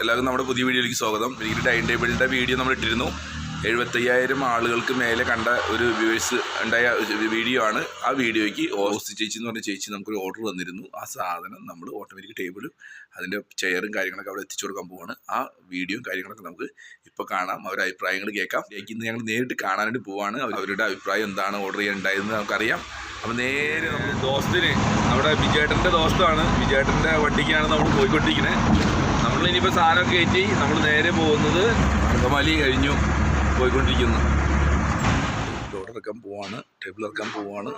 എല്ലാവർക്കും നമ്മുടെ പുതിയ വീഡിയോയിലേക്ക് സ്വാഗതം. എനിക്ക് ടൈം ടേബിളിന്റെ വീഡിയോ നമ്മൾ ഇട്ടിരുന്നു. എഴുപത്തയ്യായിരം ആളുകൾക്ക് മേലെ കണ്ട ഒരു വ്യൂവേഴ്സ് ഉണ്ടായ വീഡിയോ ആണ്. ആ വീഡിയോയ്ക്ക് ഓസ്റ്റ് ചേച്ചി എന്ന് പറഞ്ഞ ചേച്ചി നമുക്കൊരു ഓർഡർ തന്നിരുന്നു. ആ സാധനം നമ്മൾ ഓട്ടോമാറ്റിക് ടേബിളും അതിന്റെ ചെയറും കാര്യങ്ങളൊക്കെ അവിടെ എത്തിച്ചു കൊടുക്കാൻ പോവാണ്. ആ വീഡിയോയും കാര്യങ്ങളൊക്കെ നമുക്ക് ഇപ്പോൾ കാണാം. അവരുടെ അഭിപ്രായങ്ങൾ കേൾക്കാം. ഇന്ന് ഞങ്ങൾ നേരിട്ട് കാണാനായിട്ട് പോവാണ്. അവരുടെ അഭിപ്രായം എന്താണ് ഓർഡർ ചെയ്യാനുണ്ടായതെന്ന് നമുക്കറിയാം. അപ്പോൾ നേരെ നമ്മൾ ദോസ്തിന് നമ്മുടെ വിജയേട്ടന്റെ ദോസ്താണ്. വിജയേട്ടന്റെ വണ്ടിക്കാണ് നമ്മൾ പോയിക്കൊണ്ടിരിക്കുന്നത് നമ്മൾ സാധനം കയറ്റി നമ്മൾ നേരെ പോകുന്നത് അങ്കമാലി കഴിഞ്ഞു പോയിക്കൊണ്ടിരിക്കുന്നു. ഇറക്കാൻ പോവാണ് ടേബിൾ ഇറക്കാൻ പോവാണ്.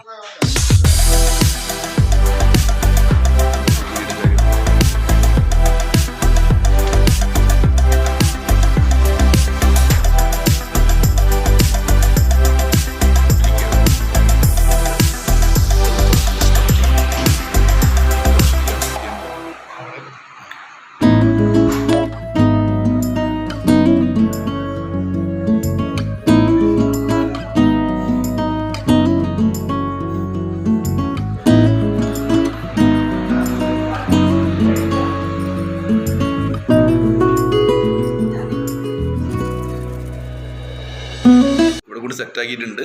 സെറ്റാക്കിയിട്ടുണ്ട്.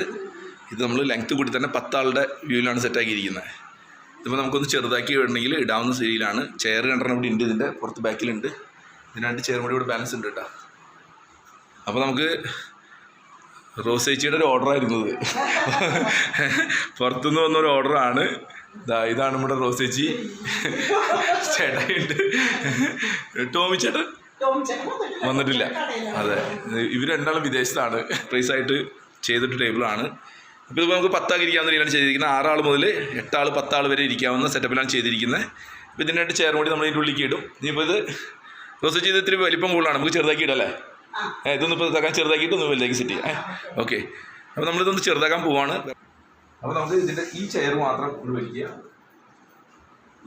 ഇത് നമ്മൾ ലെങ്ത്ത് കൂടി തന്നെ പത്താളുടെ വ്യൂവിലാണ് സെറ്റാക്കിയിരിക്കുന്നത്. ഇതിപ്പോൾ നമുക്കൊന്ന് ചെറുതാക്കി വേണമെങ്കിൽ ഇടാവുന്ന സ്ഥിതിയിലാണ് ചെയർ രണ്ടെണ്ണം ഇവിടെ ഉണ്ട് ഇതിന്റെ പുറത്ത് ബാക്കിലുണ്ട്. ഇതിന് രണ്ട് ചെയർ കൂടി ഇവിടെ ബാലൻസ് ഉണ്ട് കേട്ടോ. അപ്പോൾ നമുക്ക് റോസേച്ചിയുടെ ഒരു ഓർഡറായിരുന്നു ഇത്. പുറത്തുനിന്ന് വന്ന ഒരു ഓർഡറാണ് ഇതാ ഇതാണ് നമ്മുടെ റോസേച്ചി ചേട്ടായിട്ട് ടോമി ചേട്ടൻ? വന്നിട്ടില്ല. അതെ. ഇവർ രണ്ടാളും വിദേശത്താണ്. പ്രൈസ് ആയിട്ട് ചെയ്തിട്ട് ടേബിളാണ് അപ്പോൾ ഇതിപ്പോൾ നമുക്ക് പത്താക്കി ഇരിക്കാവുന്ന രീതിയിലാണ് ചെയ്തിരിക്കുന്നത്. ആറാൾ മുതൽ എട്ടാൾ പത്താൾ വരെ ഇരിക്കാവുന്ന സെറ്റപ്പിലാണ് ചെയ്തിരിക്കുന്നത്. അപ്പോൾ ഇതിന്റെ രണ്ട് ചെയർ കൂടി നമ്മൾ ഇതിന്റെ ഉള്ളിലേക്ക് ഇടും. ഇനിയിപ്പോൾ ഇത് റോസ് ചെയ്ത് ഇത്തിരി വലിപ്പം കൂടുതലാണ്. നമുക്ക് ചെറുതാക്കി ഇടല്ലേ? ഇതൊന്നും ഇപ്പോൾ ഇതാക്കാൻ ചെറുതാക്കിയിട്ട് ഒന്ന് വലുതാക്കി സെറ്റ് ചെയ്യാം. ഓക്കെ അപ്പോൾ നമ്മളിതൊന്ന് ചെറുതാക്കാൻ പോവാണ്. അപ്പോൾ നമുക്ക് ഇതിന്റെ ഈ ചെയർ മാത്രം ഇവിടെ വലിക്കുക.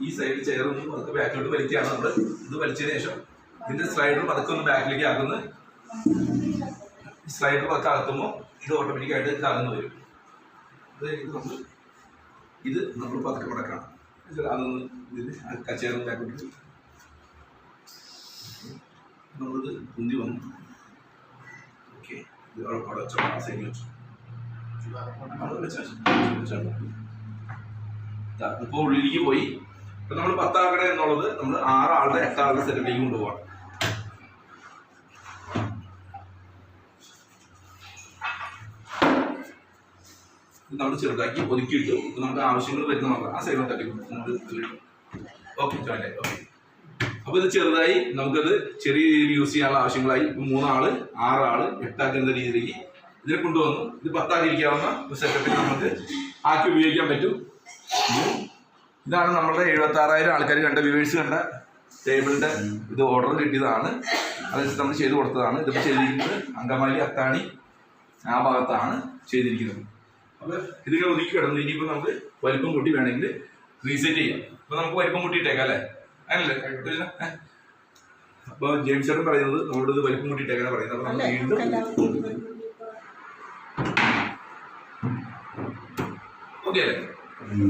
ഈ സൈഡ് ചെയർ ഒന്ന് പതുക്കെ ബാക്കിലോട്ട് വലിക്കുകയാണ് നമ്മൾ ഇത് വലിച്ചതിന് ശേഷം ഇതിന്റെ സ്ലൈഡർ പതുക്കെ ഒന്ന് ബാക്കിലേക്ക് ആക്കുന്നു. സ്ലൈഡർ പതുക്കെ അകത്തുമ്പോൾ ഇത് ഓട്ടോമാറ്റിക് ആയിട്ട് ഇത് വരും. ഇത് നമ്മൾ ഇത് നമ്മൾ പതുക്കെ പടക്കണം അതൊന്ന് ഇതിന് കച്ചേറും ബാക്കോട്ട് നമ്മളിത് കുന്തി വന്നു. ഓക്കെ. ഇത് അവിടെ അവിടെ വെച്ചോ. ആ സൈഡിൽ വെച്ചു. അവിടെ വെച്ചോ, വെച്ചോ. ദാ, ഇപ്പൊ ഉള്ളിലേക്ക് പോയി. ഇപ്പൊ നമ്മൾ പത്താക്കട എന്നുള്ളത് നമ്മൾ ആറാളുടെ എട്ടാളുടെ സെറ്റിലേക്ക് കൊണ്ടുപോകാം നമ്മൾ ചെറുതാക്കി ഒതുക്കിയിട്ട് നമുക്ക് ആവശ്യങ്ങൾ വരുന്ന മാത്രം ആ സൈഡ് തട്ടി ഓക്കെ ജോയിൻ ഓക്കെ അപ്പൊ ഇത് ചെറുതായി നമുക്കത് ചെറിയ രീതിയിൽ യൂസ് ചെയ്യാനുള്ള ആവശ്യങ്ങളായി. മൂന്നാൾ ആറാൾ എട്ടാക്കുന്ന രീതിയിലേക്ക് ഇതിനെ കൊണ്ടുവന്നു. ഇത് പത്താക്കിരിക്കാവുന്ന ഒരു സെറ്റപ്പിൽ നമുക്ക് ആക്കി ഉപയോഗിക്കാൻ പറ്റും. ഇതാണ് നമ്മുടെ എഴുപത്തി ആറായിരം ആൾക്കാർ കണ്ട വ്യൂവേഴ്സ് കണ്ട ടേബിളിന്റെ ഇത് ഓർഡർ കിട്ടിയതാണ്. അതനുസരിച്ച് നമ്മൾ ചെയ്തു കൊടുത്തതാണ്. ഇതിപ്പോൾ ചെയ്തിരിക്കുന്നത് അങ്കമാലി അത്താണി ആ ഭാഗത്താണ് ചെയ്തിരിക്കുന്നത്. അപ്പോൾ ഇതിങ്ങനെ ഒതുക്കി കിടന്നു. ഇനിയിപ്പോൾ നമുക്ക് വലിപ്പം കൂട്ടി വേണമെങ്കിൽ റീസെറ്റ് ചെയ്യാം. അപ്പോൾ നമുക്ക് വലിപ്പം കൂട്ടിയിട്ടേക്കാം അല്ലേ? അങ്ങനല്ലേ? അപ്പോൾ ജെയിംസ് ചേട്ടൻ പറയുന്നത് നമ്മളോട് ഇത് വലിപ്പം കൂട്ടിയിട്ടേക്കാണ് പറയുന്നത്. അപ്പോൾ നമ്മൾ വീണ്ടും ഓക്കെ അല്ലേ?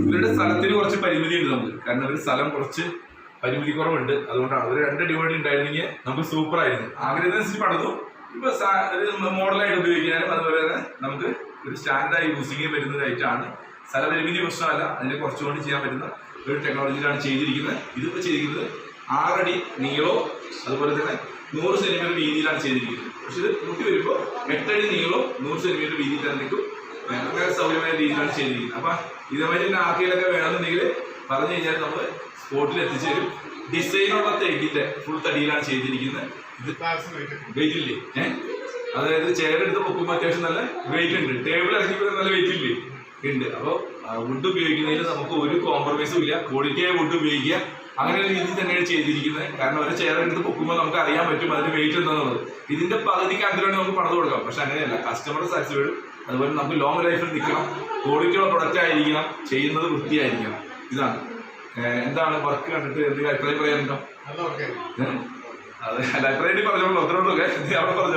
ഇവരുടെ സ്ഥലത്തിന് കുറച്ച് പരിമിതി ഉണ്ട് നമുക്ക്. കാരണം ഇവരുടെ സ്ഥലം കുറച്ച് പരിമിതി കുറവുണ്ട്. അതുകൊണ്ടാണ്. ഒരു രണ്ട് ഡിവൈഡ് ഉണ്ടായിരുന്നെങ്കിൽ നമുക്ക് സൂപ്പർ ആയിരുന്നു. ആഗ്രഹത്തിനനുസരിച്ച് പണിതു. ഇപ്പൊ മോഡലായിട്ട് ഉപയോഗിക്കാനും അതുപോലെ തന്നെ നമുക്ക് ഒരു സ്റ്റാൻഡായി യൂസ് ചെയ്യാൻ പറ്റുന്നതായിട്ടാണ് സ്ഥലപരിമിതി പ്രശ്നമല്ല. അതിനെ കുറച്ചുകൊണ്ട് ചെയ്യാൻ പറ്റുന്ന ഒരു ടെക്നോളജിയിലാണ് ചെയ്തിരിക്കുന്നത്. ഇതിപ്പോൾ ചെയ്തിരിക്കുന്നത് ആറടി നീളോ അതുപോലെ തന്നെ നൂറ് സെന്റിമീറ്റർ വീതിയിലാണ് ചെയ്തിരിക്കുന്നത്. പക്ഷേ ഇത് കൂട്ടി വരുമ്പോൾ എട്ടടി നീളോ നൂറ് സെന്റിമീറ്റർ വീതിയിൽ തന്നെ നിൽക്കും അങ്ങനെ സൗകര്യമായ രീതിയിലാണ് ചെയ്തിരിക്കുന്നത്. അപ്പം ഇതേമാതിരി തന്നെ ആർക്കിയിലൊക്കെ വേണമെന്നുണ്ടെങ്കിൽ പറഞ്ഞു കഴിഞ്ഞാൽ നമ്മൾ സ്പോട്ടിൽ എത്തിച്ചേരും ഡിസൈനുള്ള തേക്കിന്റെ ഫുൾ തടിയിലാണ് ചെയ്തിരിക്കുന്നത്. ഇത് വെയിറ്റില്ലേ ഏഹ് അതായത് ചെയർ എടുത്ത് പൊക്കുമ്പോൾ അത്യാവശ്യം നല്ല വെയിറ്റ് ഉണ്ട്. ടേബിൾ ഇറങ്ങിയപ്പോൾ നല്ല വെയിറ്റ് ഇല്ലേ? ഉണ്ട്. അപ്പോൾ വുഡ് ഉപയോഗിക്കുന്നതിൽ നമുക്ക് ഒരു കോംപ്രമൈസും ഇല്ല. ക്വാളിറ്റിയായ വുഡ് ഉപയോഗിക്കുക. അങ്ങനെ ഒരു രീതിയിൽ തന്നെയാണ് ചെയ്തിരിക്കുന്നത്. കാരണം ഒരു ചെയർ എടുത്ത് പൊക്കുമ്പോൾ നമുക്ക് അറിയാൻ പറ്റും അതിന്റെ വെയിറ്റ് എന്താണെന്നുള്ളത് ഇതിന്റെ പകുതിക്ക് അന്തരമാണ് നമുക്ക് പണിത് കൊടുക്കാം. പക്ഷെ അങ്ങനെയല്ല. കസ്റ്റമർ സാറ്റിസ്ഫൈഡ് അതുപോലെ നമുക്ക് ലോങ് ലൈഫിൽ നിൽക്കണം. ക്വാളിറ്റിയുള്ള പ്രൊഡക്റ്റ് ആയിരിക്കണം. ചെയ്യുന്നത് വൃത്തിയായിരിക്കണം. ഇതാണ്. എന്താണ് വർക്ക് കണ്ടിട്ട് എന്തെങ്കിലും അഭിപ്രായം പറയാനുണ്ടോ? അതെ അവിടെ പറഞ്ഞോ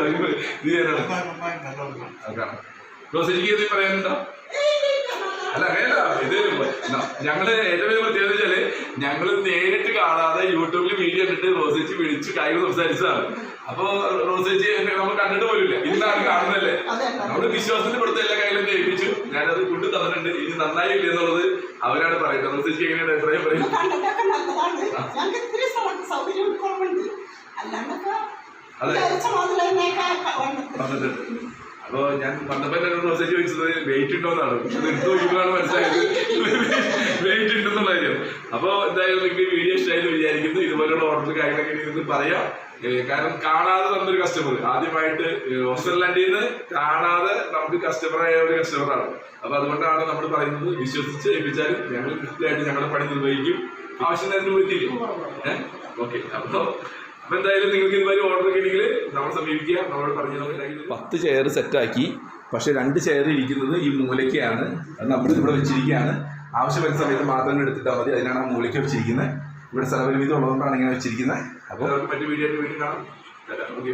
ഇത് ഇത് പറയാനുണ്ടോ? അല്ല അങ്ങനെയല്ല ഇത് ഞങ്ങൾ ഏറ്റവും വലിയ പ്രത്യേകത വെച്ചാൽ ഞങ്ങൾ നേരിട്ട് കാണാതെ യൂട്യൂബിൽ വീഡിയോ കണ്ടിട്ട് റോസേച്ചി വിളിച്ച് കൈ സംസാരിച്ചതാണ്. അപ്പൊ റോസേച്ചി എന്നെ നമ്മൾ കണ്ടിട്ട് പോലില്ല ഇന്നാണ് കാണുന്നല്ലേ നമ്മൾ വിശ്വാസത്തിന് കൊടുത്ത എല്ലാ കയ്യിലും ഏൽപ്പിച്ചു. ഞാനത് കൊണ്ട് തന്നിട്ടുണ്ട്. ഇനി നന്നായി ഇല്ല എന്നുള്ളത് അവരാണ് പറയുന്നത്. റോസേച്ചി എങ്ങനെയാണ് അഭിപ്രായം പറയും. അപ്പൊ ഞാൻ വന്നപ്പോ തന്നെ ചോദിച്ചത് വെയിറ്റ് ഉണ്ടോന്നാണ് എന്നാണ്. എടുത്തു നോക്കിയപ്പോഴാണ് മനസ്സിലായത്. വെയിറ്റ് ഉണ്ടെന്നുള്ള കാര്യം. അപ്പൊ എന്തായാലും നിങ്ങൾക്ക് വീഡിയോ ഇഷ്ടമായി വിചാരിക്കുന്നു. ഇതുപോലെയുള്ള ഓർഡർ കാര്യങ്ങളൊക്കെ നിങ്ങൾക്ക് പറയാം. കാരണം കാണാതെ തന്നൊരു കസ്റ്റമർ ആദ്യമായിട്ട് ഹോസ്റ്റലിൽ നിന്ന് കാണാതെ നമുക്ക് കസ്റ്റമറായ ഒരു കസ്റ്റമറാണ് അപ്പൊ അതുകൊണ്ടാണ് നമ്മൾ പറയുന്നത് വിശ്വസിച്ച് ഏൽപ്പിച്ചാലും ഞങ്ങൾ കൃത്യമായിട്ട് ഞങ്ങളുടെ പണി നിർവഹിക്കും. ആവശ്യം തന്നെ എത്തിയില്ലേ ഏഹ് ഓക്കെ. അപ്പൊ അപ്പൊ എന്തായാലും നിങ്ങൾക്ക് ഇതുവരെ ഓർഡർ കിട്ടിയെങ്കിൽ നമ്മൾ നമ്മളെ സമീപിക്കുക. നമ്മളോട് പറഞ്ഞു പത്ത് ചെയർ സെറ്റാക്കി പക്ഷെ രണ്ട് ചെയർ ഇരിക്കുന്നത് ഈ മൂലയ്ക്കാണ്. അത് നമ്മൾ ഇവിടെ വെച്ചിരിക്കുകയാണ്. ആവശ്യം വരുന്ന സമയത്ത് മാത്രം എടുത്തിട്ടാൽ മതി. അതിനാണ് ആ മൂലയ്ക്ക് വെച്ചിരിക്കുന്നത്. ഇവിടെ സ്ഥലപരിമിതി ഉള്ളതുകൊണ്ടാണ് ഇങ്ങനെ വെച്ചിരിക്കുന്നത്. അപ്പോൾ മറ്റു വീഡിയോ വീട്ടിൽ കാണാം. ഓക്കെ